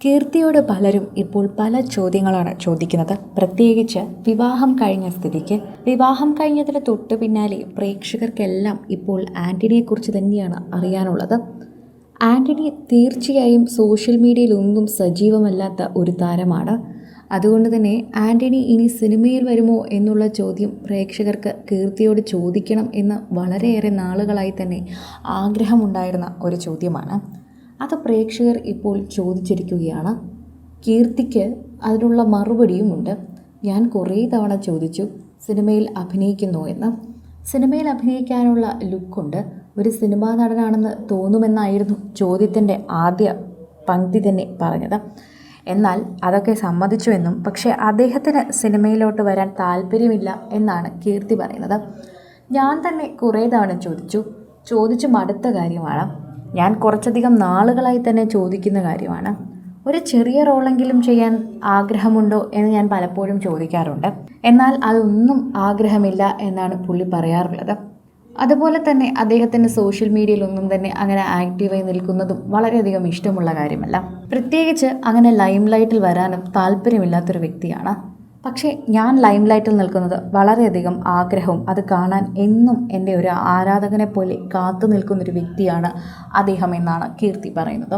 കീർത്തിയോട് പലരും ഇപ്പോൾ പല ചോദ്യങ്ങളാണ് ചോദിക്കുന്നത്. പ്രത്യേകിച്ച് വിവാഹം കഴിഞ്ഞ സ്ഥിതിക്ക്. വിവാഹം കഴിഞ്ഞതിന് തൊട്ട് പിന്നാലെ പ്രേക്ഷകർക്കെല്ലാം ഇപ്പോൾ ആന്റണിയെക്കുറിച്ച് തന്നെയാണ് അറിയാനുള്ളത്. ആന്റണി തീർച്ചയായും സോഷ്യൽ മീഡിയയിലൊന്നും സജീവമല്ലാത്ത ഒരു താരമാണ്. അതുകൊണ്ട് തന്നെ ആന്റണി ഇനി സിനിമയിൽ വരുമോ എന്നുള്ള ചോദ്യം പ്രേക്ഷകർക്ക് കീർത്തിയോട് ചോദിക്കണം എന്ന് വളരെയേറെ നാളുകളായി തന്നെ ആഗ്രഹമുണ്ടായിരുന്ന ഒരു ചോദ്യമാണ്. അത് പ്രേക്ഷകർ ഇപ്പോൾ ചോദിച്ചിരിക്കുകയാണ്. കീർത്തിക്ക് അതിനുള്ള മറുപടിയുമുണ്ട്. ഞാൻ കുറേ തവണ ചോദിച്ചു സിനിമയിൽ അഭിനയിക്കുന്നു? എന്ന്. സിനിമയിൽ അഭിനയിക്കാനുള്ള ലുക്കുണ്ട്. ഒരു സിനിമാ നടനാണെന്ന് തോന്നുമെന്നായിരുന്നു ചോദ്യത്തിന്റെ ആദ്യ പങ്ക്തി തന്നെ പറഞ്ഞത്. എന്നാൽ അതൊക്കെ സമ്മതിച്ചു എന്നും പക്ഷേ അദ്ദേഹത്തിന് സിനിമയിലോട്ട് വരാൻ താല്പര്യമില്ല എന്നാണ് കീർത്തി പറയുന്നത്. ഞാൻ തന്നെ കുറേ തവണ ചോദിച്ചു. ചോദിച്ചു മടുത്ത കാര്യമാണ്. ഞാൻ കുറച്ചധികം നാളുകളായി തന്നെ ചോദിക്കുന്ന കാര്യമാണ്. ഒരു ചെറിയ റോളെങ്കിലും ചെയ്യാൻ ആഗ്രഹമുണ്ടോ എന്ന് ഞാൻ പലപ്പോഴും ചോദിക്കാറുണ്ട്. എന്നാൽ അതൊന്നും ആഗ്രഹമില്ല എന്നാണ് പുള്ളി പറയാറുള്ളത്. അതുപോലെ തന്നെ അദ്ദേഹത്തിന് സോഷ്യൽ മീഡിയയിലൊന്നും തന്നെ അങ്ങനെ ആക്റ്റീവായി നിൽക്കുന്നതും വളരെയധികം ഇഷ്ടമുള്ള കാര്യമല്ല. പ്രത്യേകിച്ച് അങ്ങനെ ലൈം ലൈറ്റിൽ വരാനും താല്പര്യമില്ലാത്തൊരു വ്യക്തിയാണ്. പക്ഷേ ഞാൻ ലൈം ലൈറ്റിൽ നിൽക്കുന്നത് വളരെയധികം ആഗ്രഹവും അത് കാണാൻ എന്നും എന്റെ ഒരു ആരാധകനെ പോലെ കാത്തു നിൽക്കുന്നൊരു വ്യക്തിയാണ് അദ്ദേഹം എന്നാണ് കീർത്തി പറയുന്നത്.